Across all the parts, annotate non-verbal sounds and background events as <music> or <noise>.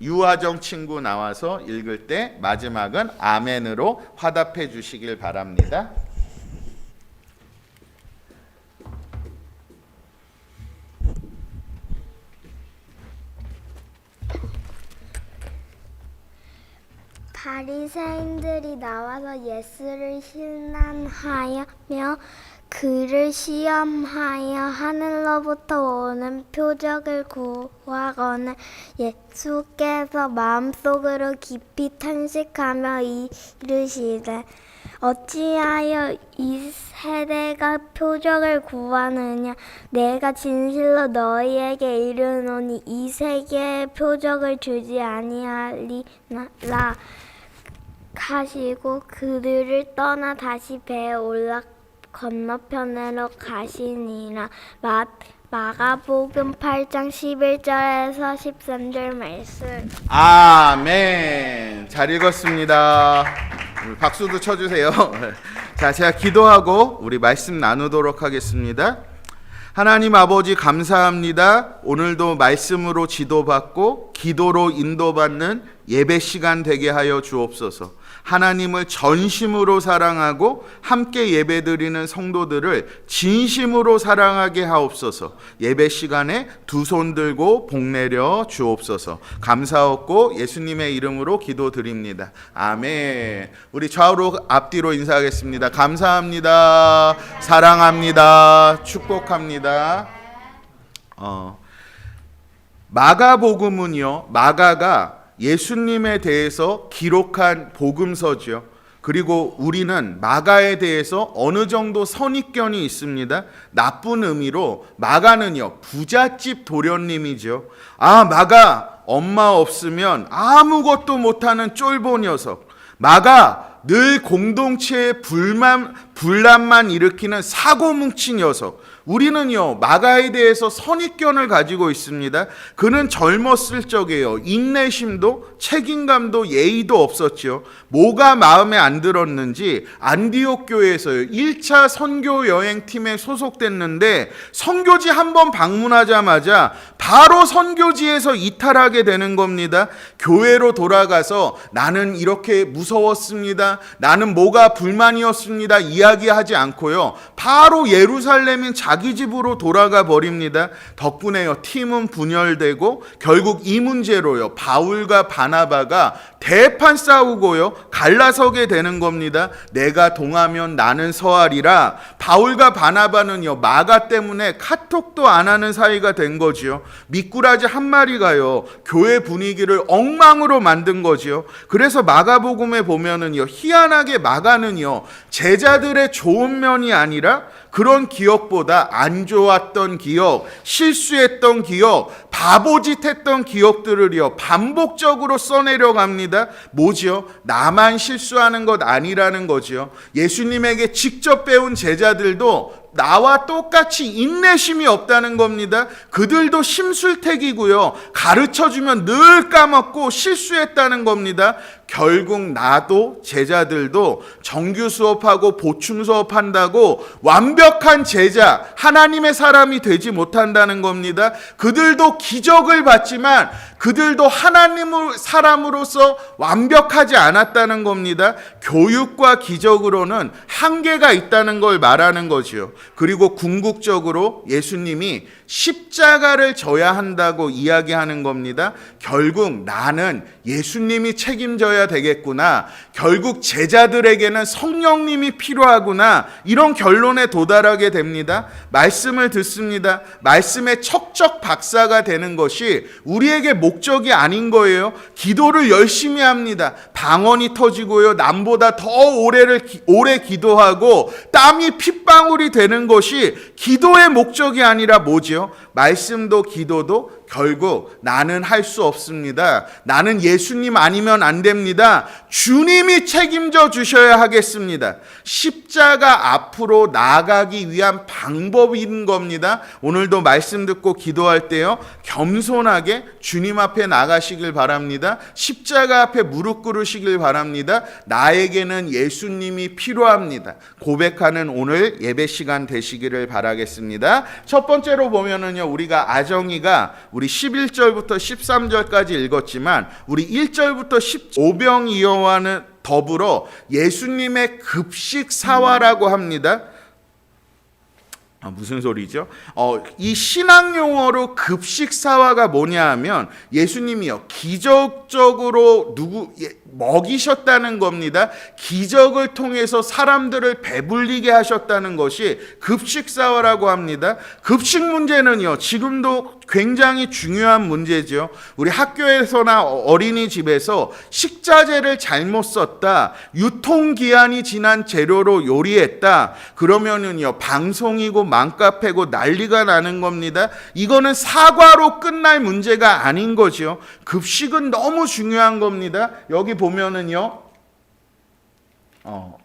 유아정 친구 나와서 읽을 때 마지막은 아멘으로 화답해 주시길 바랍니다. 바리새인들이 나와서 예수를 신난하여며 그를 시험하여 하늘로부터 오는 표적을 구하거늘 예수께서 마음속으로 깊이 탄식하며 이르시되 어찌하여 이 세대가 표적을 구하느냐? 내가 진실로 너희에게 이르노니 이 세계에 표적을 주지 아니하리라. 하시고 그들을 떠나 다시 배에 올라 건너편으로 가시니라 마, 마가복음 8장 11절에서 13절 말씀 아멘. 잘 읽었습니다. 박수도 쳐주세요. <laughs> 자, 제가 기도하고 우리 말씀 나누도록 하겠습니다. 하나님 아버지 감사합니다. 오늘도 말씀으로 지도받고 기도로 인도받는 예배 시간 되게 하여 주옵소서. 하나님을 전심으로 사랑하고 함께 예배드리는 성도들을 진심으로 사랑하게 하옵소서. 예배 시간에 두 손 들고 복 내려 주옵소서. 감사없고 예수님의 이름으로 기도드립니다. 아멘. 우리 좌우로 앞뒤로 인사하겠습니다. 감사합니다. 사랑합니다. 축복합니다. 어, 마가복음은요. 마가가 예수님에 대해서 기록한 복음서죠. 그리고 우리는 마가에 대해서 어느 정도 선입견이 있습니다. 나쁜 의미로 마가는요 부잣집 도련님이죠. 아 마가 엄마 없으면 아무것도 못하는 쫄보 녀석. 마가 늘 공동체의 불만 분란만 일으키는 사고 뭉친 녀석. 우리는요 마가에 대해서 선입견을 가지고 있습니다. 그는 젊었을 적에요 인내심도 책임감도 예의도 없었죠. 뭐가 마음에 안 들었는지 안디옥 교회에서요 1차 선교 여행 팀에 소속됐는데 선교지 한 번 방문하자마자 바로 선교지에서 이탈하게 되는 겁니다. 교회로 돌아가서 나는 이렇게 무서웠습니다. 나는 뭐가 불만이었습니다. 이야기하지 않고요. 바로 예루살렘인 자기 집으로 돌아가 버립니다. 덕분에요. 팀은 분열되고 결국 이 문제로요. 바울과 바나바가 대판 싸우고요. 갈라서게 되는 겁니다. 내가 동하면 나는 서하리라. 바울과 바나바는요. 마가 때문에 카톡도 안 하는 사이가 된 거지요. 미꾸라지 한 마리가요. 교회 분위기를 엉망으로 만든 거지요. 그래서 마가복음에 보면은요. 희한하게 마가는요. 제자들의 좋은 면이 아니라 그런 기억보다 안 좋았던 기억, 실수했던 기억, 바보짓 했던 기억들을요, 반복적으로 써내려 갑니다. 뭐지요? 나만 실수하는 것 아니라는 거지요. 예수님에게 직접 배운 제자들도 나와 똑같이 인내심이 없다는 겁니다. 그들도 심술택이고요. 가르쳐 주면 늘 까먹고 실수했다는 겁니다. 결국 나도 제자들도 정규 수업하고 보충 수업한다고 완벽한 제자, 하나님의 사람이 되지 못한다는 겁니다. 그들도 기적을 받지만 그들도 하나님의 사람으로서 완벽하지 않았다는 겁니다. 교육과 기적으로는 한계가 있다는 걸 말하는 거지요. 그리고 궁극적으로 예수님이 십자가를 져야 한다고 이야기하는 겁니다. 결국 나는 예수님이 책임져야 되겠구나. 결국 제자들에게는 성령님이 필요하구나. 이런 결론에 도달하게 됩니다. 말씀을 듣습니다. 말씀의 척척 박사가 되는 것이 우리에게 목적이 아닌 거예요. 기도를 열심히 합니다. 방언이 터지고요. 남보다 더 오래를 오래 기도하고 땀이 핏방울이 되는 것이 기도의 목적이 아니라 뭐지요? 말씀도 기도도 결국 나는 할 수 없습니다. 나는 예수님 아니면 안 됩니다. 주님이 책임져 주셔야 하겠습니다. 십자가 앞으로 나아가기 위한 방법인 겁니다. 오늘도 말씀 듣고 기도할 때요. 겸손하게 주님 앞에 나가시길 바랍니다. 십자가 앞에 무릎 꿇으시길 바랍니다. 나에게는 예수님이 필요합니다. 고백하는 오늘 예배 시간 되시기를 바라겠습니다. 첫 번째로 보면은요. 우리가 아정이가 우리 우리 11절부터 13절까지 읽었지만 우리 1절부터 15병이어와는 더불어 예수님의 급식 사화라고 합니다. 아, 무슨 소리죠? 어, 이 신앙 용어로 급식사화가 뭐냐 하면 예수님이요 기적적으로 누구 예, 먹이셨다는 겁니다. 기적을 통해서 사람들을 배불리게 하셨다는 것이 급식사화라고 합니다. 급식 문제는요 지금도 굉장히 중요한 문제죠. 우리 학교에서나 어린이집에서 식자재를 잘못 썼다, 유통 기한이 지난 재료로 요리했다. 그러면은요 방송이고 맘카페고 난리가 나는 겁니다. 이거는 사과로 끝날 문제가 아닌 거죠. 급식은 너무 중요한 겁니다. 여기 보면은요. 어,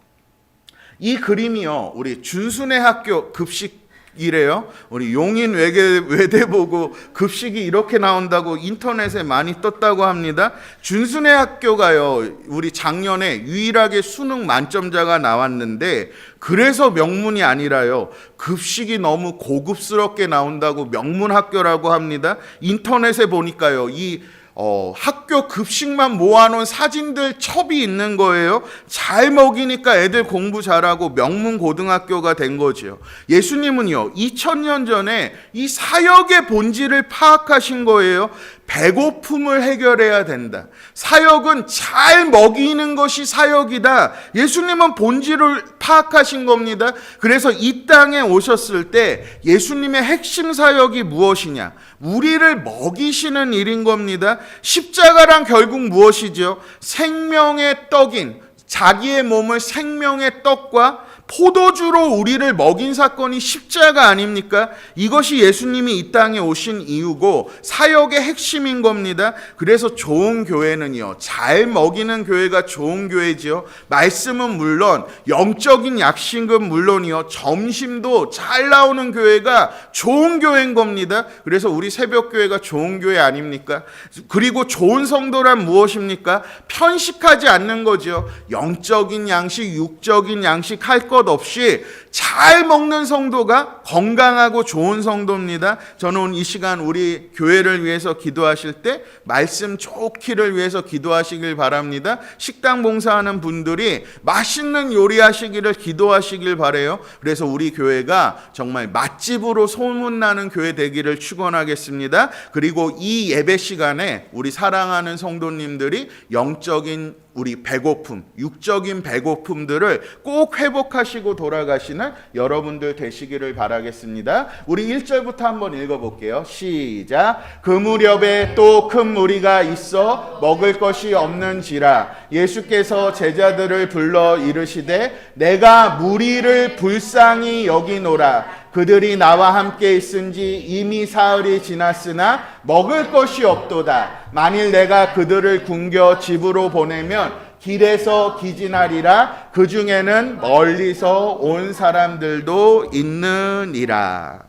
이 그림이요. 우리 준순의 학교 급식 이래요. 우리 용인 외대, 외대 보고 급식이 이렇게 나온다고 인터넷에 많이 떴다고 합니다. 준순의 학교가요. 우리 작년에 유일하게 수능 만점자가 나왔는데 그래서 명문이 아니라요. 급식이 너무 고급스럽게 나온다고 명문 학교라고 합니다. 인터넷에 보니까요. 이 어, 학교 급식만 모아놓은 사진들 첩이 있는 거예요. 잘 먹이니까 애들 공부 잘하고 명문 고등학교가 된 거죠. 예수님은요, 2000년 전에 이 사역의 본질을 파악하신 거예요. 배고픔을 해결해야 된다. 사역은 잘 먹이는 것이 사역이다. 예수님은 본질을 파악하신 겁니다. 그래서 이 땅에 오셨을 때 예수님의 핵심 사역이 무엇이냐? 우리를 먹이시는 일인 겁니다. 십자가란 결국 무엇이죠? 생명의 떡인 자기의 몸을 생명의 떡과 포도주로 우리를 먹인 사건이 십자가 아닙니까? 이것이 예수님이 이 땅에 오신 이유고 사역의 핵심인 겁니다. 그래서 좋은 교회는요, 잘 먹이는 교회가 좋은 교회지요. 말씀은 물론, 영적인 약식은 물론이요, 점심도 잘 나오는 교회가 좋은 교회인 겁니다. 그래서 우리 새벽 교회가 좋은 교회 아닙니까? 그리고 좋은 성도란 무엇입니까? 편식하지 않는 거죠. 영적인 양식, 육적인 양식 할 것 없이 잘 먹는 성도가 건강하고 좋은 성도입니다. 저는 이 시간 우리 교회를 위해서 기도하실 때 말씀 좋기를 위해서 기도하시길 바랍니다. 식당 봉사하는 분들이 맛있는 요리하시기를 기도하시길 바래요. 그래서 우리 교회가 정말 맛집으로 소문나는 교회 되기를 축원하겠습니다. 그리고 이 예배 시간에 우리 사랑하는 성도님들이 영적인 우리 배고픔, 육적인 배고픔들을 꼭 회복하시고 돌아가시는 여러분들 되시기를 바라겠습니다. 우리 1절부터 한번 읽어볼게요. 시작. 그 무렵에 또 큰 무리가 있어 먹을 것이 없는지라 예수께서 제자들을 불러 이르시되 내가 무리를 불쌍히 여기노라 그들이 나와 함께 있은지 이미 사흘이 지났으나 먹을 것이 없도다. 만일 내가 그들을 굶겨 집으로 보내면 길에서 기진하리라. 그 중에는 멀리서 온 사람들도 있느니라.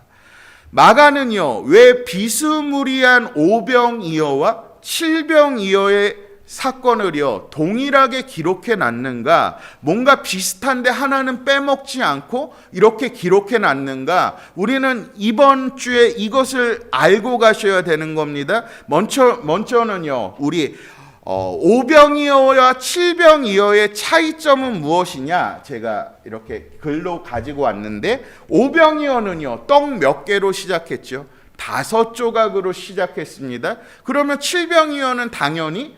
마가는요, 왜 비스무리한 오병이어와 칠병이어의 사건을요 동일하게 기록해 놨는가? 뭔가 비슷한데 하나는 빼먹지 않고 이렇게 기록해 놨는가? 우리는 이번 주에 이것을 알고 가셔야 되는 겁니다. 먼저 먼저는요 우리 어, 오병이어와 칠병이어의 차이점은 무엇이냐? 제가 이렇게 글로 가지고 왔는데 오병이어는요 떡 몇 개로 시작했죠? 다섯 조각으로 시작했습니다. 그러면 칠병이어는 당연히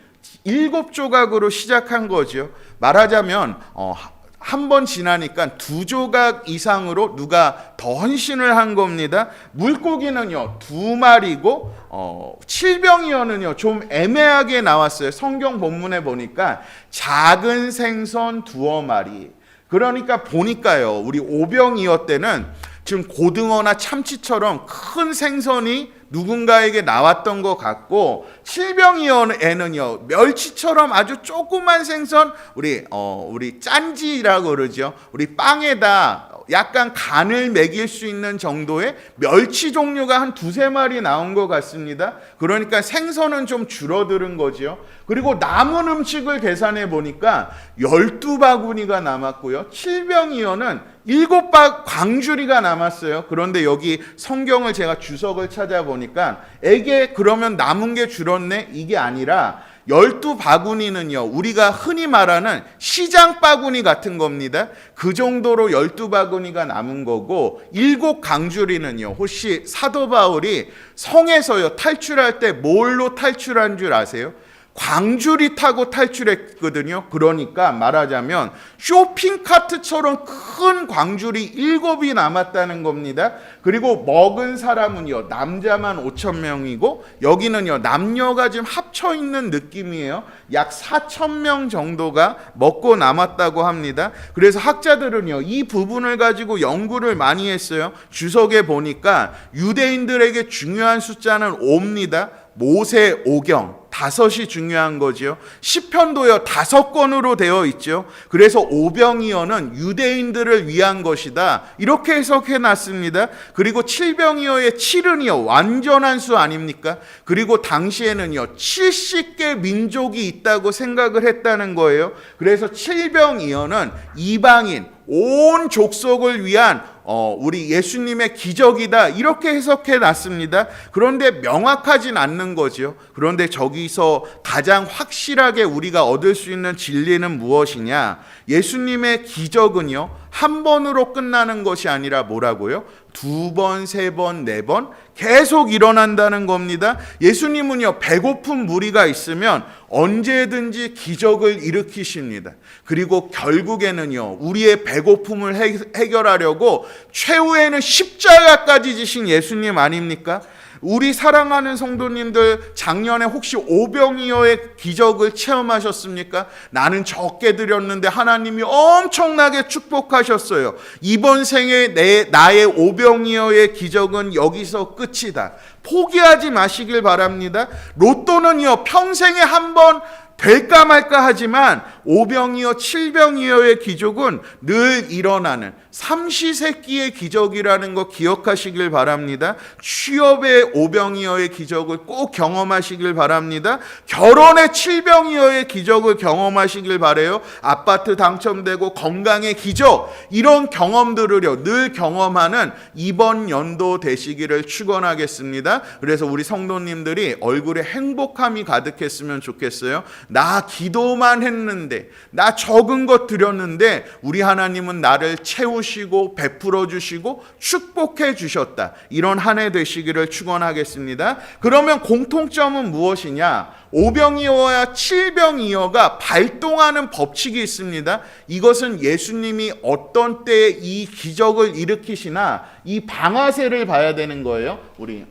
일곱 조각으로 시작한 거죠. 말하자면 어, 한번 지나니까 두 조각 이상으로 누가 더 헌신을 한 겁니다. 물고기는요 두 마리고 어, 칠병이어는요 좀 애매하게 나왔어요. 성경 본문에 보니까 작은 생선 두어 마리. 그러니까 보니까요 우리 오병이어 때는 지금 고등어나 참치처럼 큰 생선이 누군가에게 나왔던 것 같고 칠병이어에는요 멸치처럼 아주 조그만 생선 우리 어 우리 짠지라고 그러죠. 우리 빵에다 약간 간을 먹일 수 있는 정도의 멸치 종류가 한 두세 마리 나온 것 같습니다. 그러니까 생선은 좀 줄어드는 거지요. 그리고 남은 음식을 계산해 보니까 12바구니가 남았고요. 칠병이어는 일곱 바 광주리가 남았어요. 그런데 여기 성경을 제가 주석을 찾아보니까 에게 그러면 남은 게 줄었네? 이게 아니라 열두 바구니는요, 우리가 흔히 말하는 시장 바구니 같은 겁니다. 그 정도로 열두 바구니가 남은 거고, 일곱 강주리는요, 혹시 사도 바울이 성에서요, 탈출할 때 뭘로 탈출한 줄 아세요? 광주리 타고 탈출했거든요. 그러니까 말하자면 쇼핑카트처럼 큰 광주리 일곱이 남았다는 겁니다. 그리고 먹은 사람은요, 남자만 5천 명이고 여기는요, 남녀가 지금 합쳐 있는 느낌이에요. 약 4천 명 정도가 먹고 남았다고 합니다. 그래서 학자들은요, 이 부분을 가지고 연구를 많이 했어요. 주석에 보니까 유대인들에게 중요한 숫자는 5입니다. 모세 오경 다섯이 중요한 거지요. 시편도요 다섯 권으로 되어 있죠. 그래서 오병이어는 유대인들을 위한 것이다. 이렇게 해석해 놨습니다. 그리고 칠병이어의 칠은요 완전한 수 아닙니까? 그리고 당시에는요 70개 민족이 있다고 생각을 했다는 거예요. 그래서 칠병이어는 이방인 온 족속을 위한 어, 우리 예수님의 기적이다 이렇게 해석해 놨습니다. 그런데 명확하진 않는 거죠. 그런데 저기서 가장 확실하게 우리가 얻을 수 있는 진리는 무엇이냐? 예수님의 기적은요 한 번으로 끝나는 것이 아니라 뭐라고요? 두 번, 세 번, 네 번 계속 일어난다는 겁니다. 예수님은요 배고픈 무리가 있으면 언제든지 기적을 일으키십니다. 그리고 결국에는요, 우리의 배고픔을 해, 해결하려고 최후에는 십자가까지 지신 예수님 아닙니까? 우리 사랑하는 성도님들 작년에 혹시 오병이어의 기적을 체험하셨습니까? 나는 적게 드렸는데 하나님이 엄청나게 축복하셨어요. 이번 생에 내 나의 오병이어의 기적은 여기서 끝이다. 포기하지 마시길 바랍니다. 로또는요 평생에 한 번 될까 말까 하지만 오병이어 칠병이어의 기적은 늘 일어나는 삼시세끼의 기적이라는 거 기억하시길 바랍니다. 취업의 오병이어의 기적을 꼭 경험하시길 바랍니다. 결혼의 칠병이어의 기적을 경험하시길 바래요. 아파트 당첨되고 건강의 기적 이런 경험들을요 늘 경험하는 이번 연도 되시기를 축원하겠습니다. 그래서 우리 성도님들이 얼굴에 행복함이 가득했으면 좋겠어요. 나 기도만 했는데 나 적은 것 드렸는데 우리 하나님은 나를 채우 시고 베풀어 주시고 축복해 주셨다. 이런 한 해 되시기를 축원하겠습니다. 그러면 공통점은 무엇이냐? 오병이어와 칠병이어가 발동하는 법칙이 있습니다. 이것은 예수님이 어떤 때에 이 기적을 일으키시나 이 방아쇠를 봐야 되는 거예요. 우리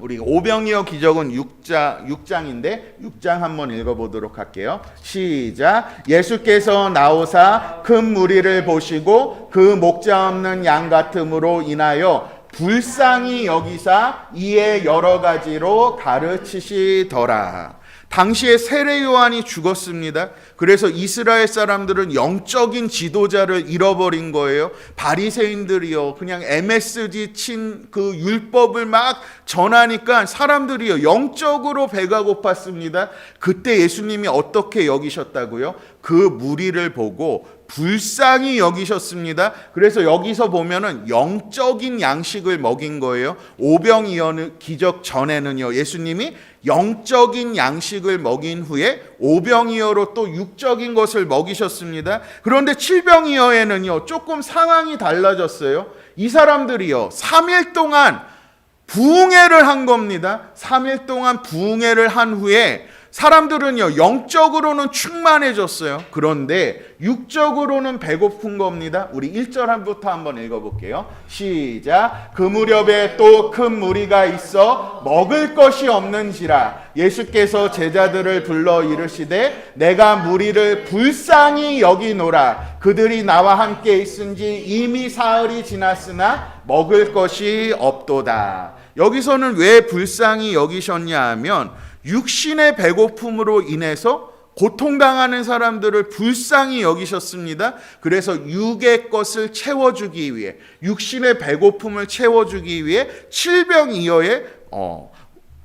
우리 오병이어 기적은 6장 6장인데 6장 한번 읽어 보도록 할게요. 시작. 예수께서 나오사 큰 무리를 보시고 그 목자 없는 양 같음으로 인하여 불쌍히 여기사 이에 여러 가지로 가르치시더라. 당시에 세례 요한이 죽었습니다. 그래서 이스라엘 사람들은 영적인 지도자를 잃어버린 거예요. 바리새인들이요. 그냥 MSG 친 그 율법을 막 전하니까 사람들이요. 영적으로 배가 고팠습니다. 그때 예수님이 어떻게 여기셨다고요? 그 무리를 보고 불쌍히 여기셨습니다. 그래서 여기서 보면은 영적인 양식을 먹인 거예요. 오병이어 기적 전에는요. 예수님이 영적인 양식을 먹인 후에 오병이어로 또 육적인 것을 먹이셨습니다. 그런데 칠병이어에는요. 조금 상황이 달라졌어요. 이 사람들이요. 3일 동안 부흥회를 한 겁니다. 3일 동안 부흥회를 한 후에 사람들은요, 영적으로는 충만해졌어요. 그런데 육적으로는 배고픈 겁니다. 우리 1절 한부터 한번 읽어볼게요. 시작. 그 무렵에 또 큰 무리가 있어 먹을 것이 없는지라 예수께서 제자들을 불러 이르시되 내가 무리를 불쌍히 여기노라. 그들이 나와 함께 있은지 이미 사흘이 지났으나 먹을 것이 없도다. 여기서는 왜 불쌍히 여기셨냐 하면 육신의 배고픔으로 인해서 고통당하는 사람들을 불쌍히 여기셨습니다. 그래서 육의 것을 채워주기 위해 육신의 배고픔을 채워주기 위해 칠병이어의 어,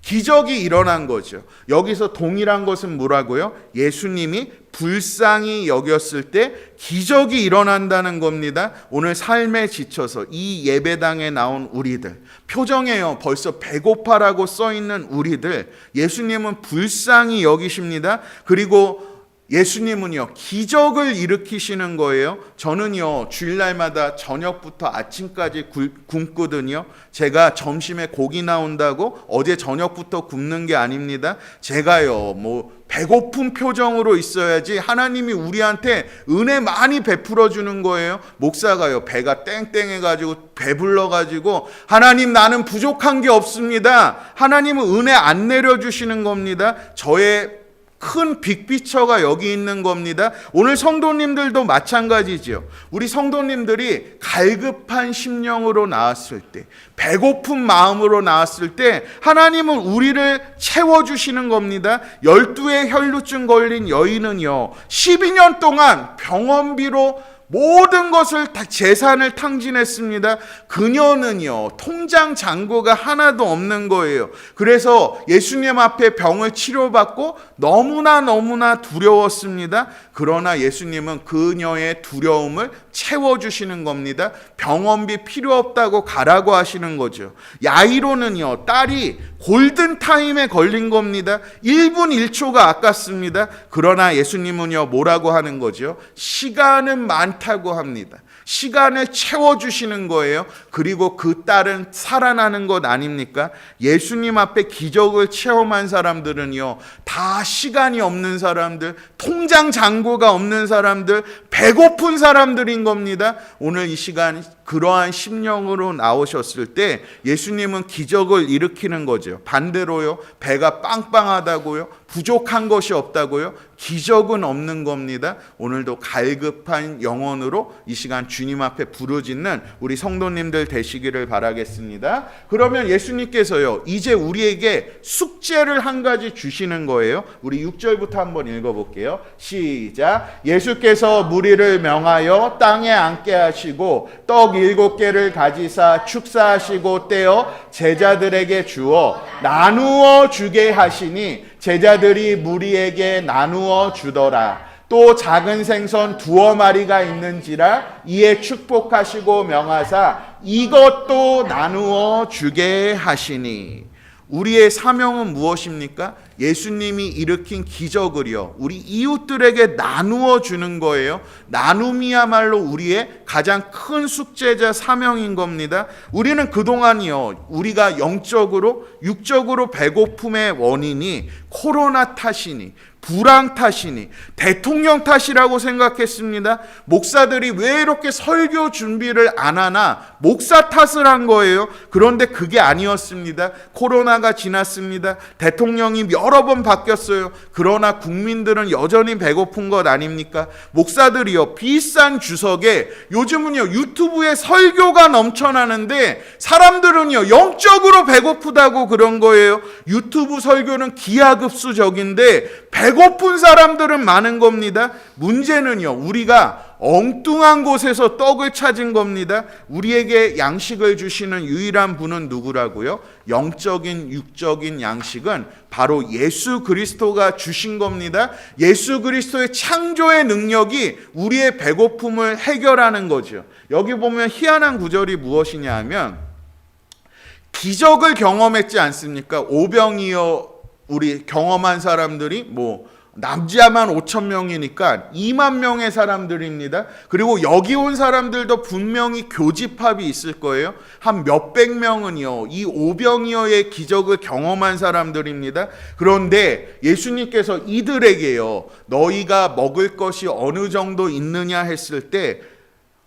기적이 일어난 거죠. 여기서 동일한 것은 뭐라고요? 예수님이 불쌍히 여겼을 때 기적이 일어난다는 겁니다. 오늘 삶에 지쳐서 이 예배당에 나온 우리들 표정에요. 벌써 배고파라고 써 있는 우리들 예수님은 불쌍히 여기십니다. 그리고 예수님은요, 기적을 일으키시는 거예요. 저는요, 주일날마다 저녁부터 아침까지 굴- 굶거든요. 제가 점심에 고기 나온다고 어제 저녁부터 굶는 게 아닙니다. 제가요, 뭐, 배고픈 표정으로 있어야지 하나님이 우리한테 은혜 많이 베풀어 주는 거예요. 목사가요, 배가 땡땡해가지고 배불러가지고 하나님 나는 부족한 게 없습니다. 하나님은 은혜 안 내려주시는 겁니다. 저의 큰 빅피처가 여기 있는 겁니다. 오늘 성도님들도 마찬가지죠. 우리 성도님들이 갈급한 심령으로 나왔을 때, 배고픈 마음으로 나왔을 때, 하나님은 우리를 채워주시는 겁니다. 열두의 혈루증 걸린 여인은요, 12년 동안 병원비로 모든 것을 다 재산을 탕진했습니다. 그녀는요, 통장 잔고가 하나도 없는 거예요. 그래서 예수님 앞에 병을 치료받고 너무나 너무나 두려웠습니다. 그러나 예수님은 그녀의 두려움을 채워주시는 겁니다. 병원비 필요 없다고 가라고 하시는 거죠. 야이로는요, 딸이 골든타임에 걸린 겁니다. 1분 1초가 아깝습니다. 그러나 예수님은요, 뭐라고 하는 거죠? 시간은 많 다고 합니다. 시간을 채워주시는 거예요. 그리고 그 딸은 살아나는 것 아닙니까? 예수님 앞에 기적을 체험한 사람들은요, 다 시간이 없는 사람들, 통장 잔고가 없는 사람들, 배고픈 사람들인 겁니다. 오늘 이 시간 그러한 심령으로 나오셨을 때 예수님은 기적을 일으키는 거죠. 반대로요, 배가 빵빵하다고요, 부족한 것이 없다고요, 기적은 없는 겁니다. 오늘도 갈급한 영혼으로 이 시간 주님 앞에 부르짖는 우리 성도님들 되시기를 바라겠습니다. 그러면 예수님께서요, 이제 우리에게 숙제를 한 가지 주시는 거예요. 우리 6절부터 한번 읽어 볼게요. 시작. 예수께서 무리를 명하여 땅에 앉게 하시고 떡 일곱 개를 가지사 축사하시고 떼어 제자들에게 주어 나누어 주게 하시니 제자들이 무리에게 나누어 주더라. 또 작은 생선 두어 마리가 있는지라 이에 축복하시고 명하사 이것도 나누어 주게 하시니 우리의 사명은 무엇입니까? 예수님이 일으킨 기적을요. 우리 이웃들에게 나누어 주는 거예요. 나눔이야말로 우리의 가장 큰 숙제자 사명인 겁니다. 우리는 그동안이요. 우리가 영적으로 육적으로 배고픔의 원인이 코로나 탓이니 불황 탓이니 대통령 탓이라고 생각했습니다. 목사들이 왜 이렇게 설교 준비를 안 하나 목사 탓을 한 거예요. 그런데 그게 아니었습니다. 코로나가 지났습니다. 대통령이 여러 번 바뀌었어요. 그러나 국민들은 여전히 배고픈 것 아닙니까? 목사들이요 비싼 주석에 요즘은요 유튜브에 설교가 넘쳐나는데 사람들은요 영적으로 배고프다고 그런 거예요. 유튜브 설교는 기하급수적인데 배 고픈 사람들은 많은 겁니다. 문제는요, 우리가 엉뚱한 곳에서 떡을 찾은 겁니다. 우리에게 양식을 주시는 유일한 분은 누구라고요? 영적인, 육적인 양식은 바로 예수 그리스도가 주신 겁니다. 예수 그리스도의 창조의 능력이 우리의 배고픔을 해결하는 거죠. 여기 보면 희한한 구절이 무엇이냐 하면 기적을 경험했지 않습니까? 오병이어 우리 경험한 사람들이 뭐 남지야만 5천 명이니까 2만 명의 사람들입니다. 그리고 여기 온 사람들도 분명히 교집합이 있을 거예요. 한 몇백 명은요. 이 오병이어의 기적을 경험한 사람들입니다. 그런데 예수님께서 이들에게요. 너희가 먹을 것이 어느 정도 있느냐 했을 때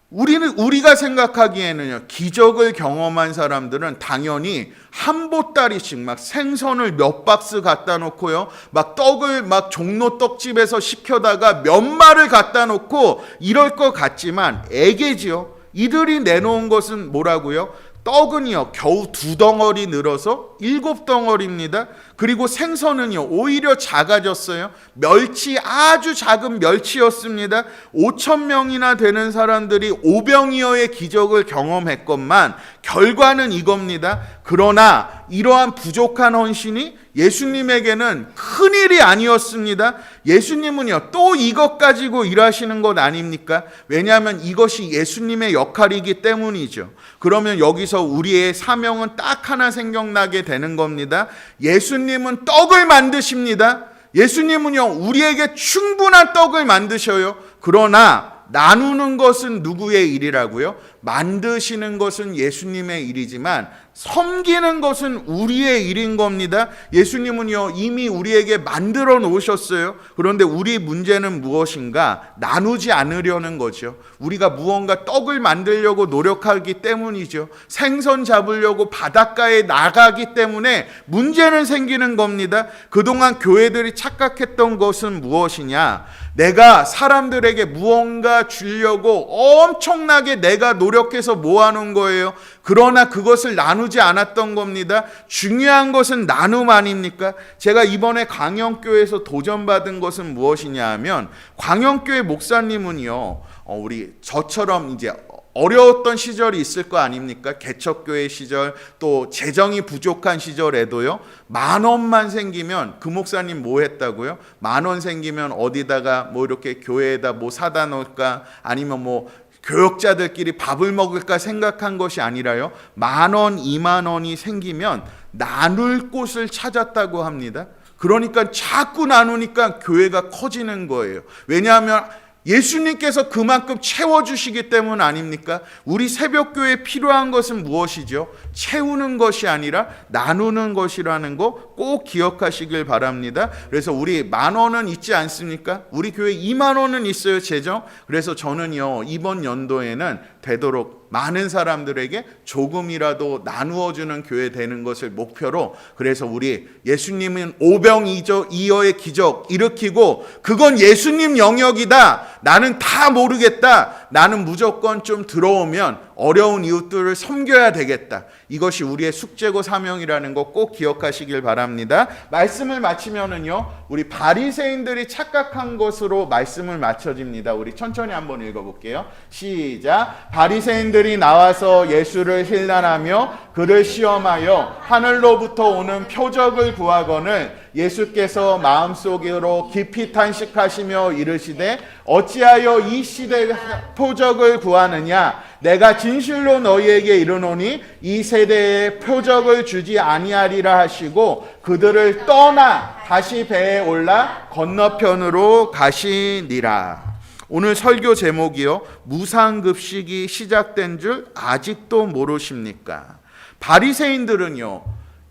우리는 우리가 생각하기에는요 기적을 경험한 사람들은 당연히 한 보따리씩 막 생선을 몇 박스 갖다 놓고요 막 떡을 막 종로 떡집에서 시켜다가 몇 마를 갖다 놓고 이럴 것 같지만 애게지요. 이들이 내놓은 것은 뭐라고요 떡은요 겨우 두 덩어리 늘어서 일곱 덩어리입니다. 그리고 생선은요 오히려 작아졌어요. 멸치 아주 작은 멸치였습니다. 5천 명이나 되는 사람들이 오병이어의 기적을 경험했건만 결과는 이겁니다. 그러나 이러한 부족한 헌신이 예수님에게는 큰 일이 아니었습니다. 예수님은요, 또 이것 가지고 일하시는 것 아닙니까? 왜냐하면 이것이 예수님의 역할이기 때문이죠. 그러면 여기서 우리의 사명은 딱 하나 생각나게 되는 겁니다. 예수님은 떡을 만드십니다. 예수님은요, 우리에게 충분한 떡을 만드셔요. 그러나 나누는 것은 누구의 일이라고요? 만드시는 것은 예수님의 일이지만 섬기는 것은 우리의 일인 겁니다. 예수님은요, 이미 우리에게 만들어 놓으셨어요. 그런데 우리 문제는 무엇인가? 나누지 않으려는 거죠. 우리가 무언가 떡을 만들려고 노력하기 때문이죠. 생선 잡으려고 바닷가에 나가기 때문에 문제는 생기는 겁니다. 그동안 교회들이 착각했던 것은 무엇이냐? 내가 사람들에게 무언가 주려고 엄청나게 내가 노력 해서 모아놓은 거예요. 그러나 그것을 나누지 않았던 겁니다. 중요한 것은 나눔 아닙니까? 제가 이번에 광영교회에서 도전받은 것은 무엇이냐 하면 광영교회 목사님은요, 어, 우리 저처럼 이제 어려웠던 시절이 있을 거 아닙니까? 개척교회 시절 또 재정이 부족한 시절에도요. 만 원만 생기면 그 목사님 뭐 했다고요? 만 원 생기면 어디다가 뭐 이렇게 교회에다 뭐 사다 놓을까? 아니면 뭐 교역자들끼리 밥을 먹을까 생각한 것이 아니라요. 만 원, 이만 원이 생기면 나눌 곳을 찾았다고 합니다. 그러니까 자꾸 나누니까 교회가 커지는 거예요. 왜냐하면 예수님께서 그만큼 채워주시기 때문 아닙니까? 우리 새벽교회에 필요한 것은 무엇이죠? 채우는 것이 아니라 나누는 것이라는 거 꼭 기억하시길 바랍니다. 그래서 우리 만 원은 있지 않습니까? 우리 교회 2만 원은 있어요, 재정. 그래서 저는요, 이번 연도에는 되도록 많은 사람들에게 조금이라도 나누어 주는 교회 되는 것을 목표로 그래서 우리 예수님은 오병이어의 기적 일으키고 그건 예수님 영역이다. 나는 다 모르겠다. 나는 무조건 좀 들어오면 어려운 이웃들을 섬겨야 되겠다. 이것이 우리의 숙제고 사명이라는 거 꼭 기억하시길 바랍니다. 말씀을 마치면은요. 우리 바리새인들이 착각한 것으로 말씀을 마쳐집니다. 우리 천천히 한번 읽어 볼게요. 시작. 바리새인들이 나와서 예수를 힐난하며 그를 시험하여 하늘로부터 오는 표적을 구하거늘 예수께서 마음속으로 깊이 탄식하시며 이르시되 어찌하여 이 시대 표적을 구하느냐 내가 진실로 너희에게 이르노니 이 세대에 표적을 주지 아니하리라 하시고 그들을 떠나 다시 배에 올라 건너편으로 가시니라. 오늘 설교 제목이요. 무상급식이 시작된 줄 아직도 모르십니까? 바리새인들은요.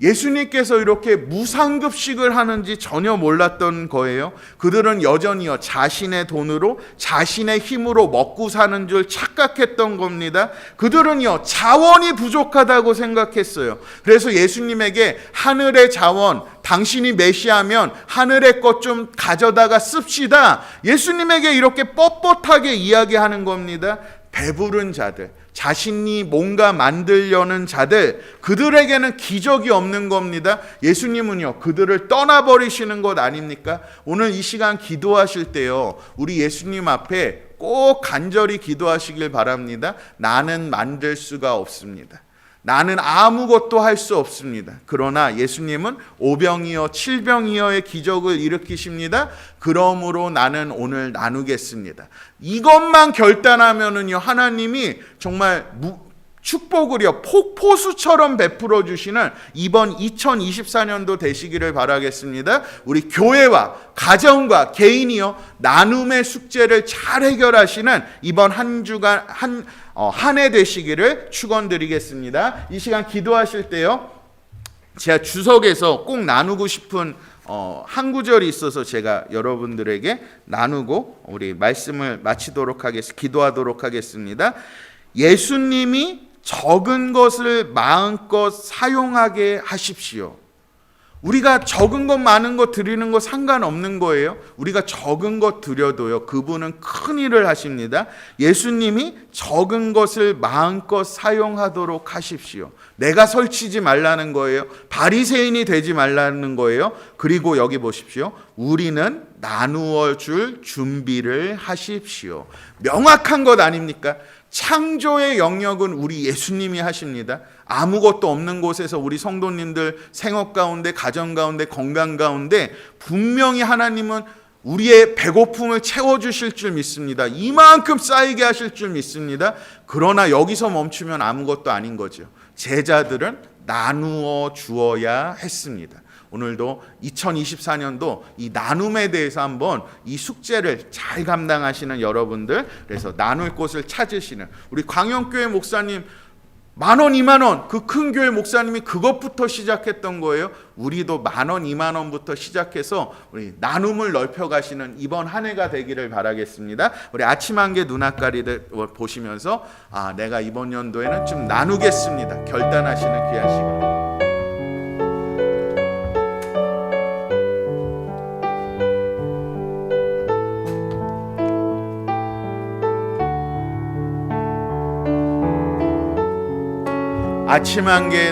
예수님께서 이렇게 무상급식을 하는지 전혀 몰랐던 거예요. 그들은 여전히요 자신의 돈으로 자신의 힘으로 먹고 사는 줄 착각했던 겁니다. 그들은요 자원이 부족하다고 생각했어요. 그래서 예수님에게 하늘의 자원, 당신이 메시아면 하늘의 것 좀 가져다가 씁시다. 예수님에게 이렇게 뻣뻣하게 이야기하는 겁니다. 배부른 자들, 자신이 뭔가 만들려는 자들, 그들에게는 기적이 없는 겁니다. 예수님은요, 그들을 떠나버리시는 것 아닙니까? 오늘 이 시간 기도하실 때요, 우리 예수님 앞에 꼭 간절히 기도하시길 바랍니다. 나는 만들 수가 없습니다. 나는 아무것도 할 수 없습니다. 그러나 예수님은 오병이어 칠병이어의 기적을 일으키십니다. 그러므로 나는 오늘 나누겠습니다. 이것만 결단하면은요 하나님이 정말 무, 축복을요 폭포수처럼 베풀어 주시는 이번 2024년도 되시기를 바라겠습니다. 우리 교회와 가정과 개인이요 나눔의 숙제를 잘 해결하시는 이번 한 주간 한 어, 한 해 되시기를 축원드리겠습니다. 이 시간 기도하실 때요. 제가 주석에서 꼭 나누고 싶은 어, 한 구절이 있어서 제가 여러분들에게 나누고 우리 말씀을 마치도록 하겠습니다. 기도하도록 하겠습니다. 예수님이 적은 것을 마음껏 사용하게 하십시오. 우리가 적은 것 많은 것 드리는 거 상관없는 거예요. 우리가 적은 것 드려도요. 그분은 큰 일을 하십니다. 예수님이 적은 것을 마음껏 사용하도록 하십시오. 내가 설치지 말라는 거예요. 바리새인이 되지 말라는 거예요. 그리고 여기 보십시오. 우리는 나누어 줄 준비를 하십시오. 명확한 것 아닙니까? 창조의 영역은 우리 예수님이 하십니다. 아무것도 없는 곳에서 우리 성도님들 생업 가운데, 가정 가운데, 건강 가운데 분명히 하나님은 우리의 배고픔을 채워주실 줄 믿습니다. 이만큼 쌓이게 하실 줄 믿습니다. 그러나 여기서 멈추면 아무것도 아닌 거죠. 제자들은 나누어 주어야 했습니다. 오늘도 2024년도 이 나눔에 대해서 한번 이 숙제를 잘 감당하시는 여러분들 그래서 나눌 곳을 찾으시는 우리 광영교회 목사님 만 원, 이만 원, 그 큰 교회 목사님이 그것부터 시작했던 거예요. 우리도 만 원, 이만 원부터 시작해서 우리 나눔을 넓혀 가시는 이번 한 해가 되기를 바라겠습니다. 우리 아침 한개 눈앞가리들 보시면서 아, 내가 이번 연도에는 좀 나누겠습니다. 결단하시는 귀한 시간. 아침 한개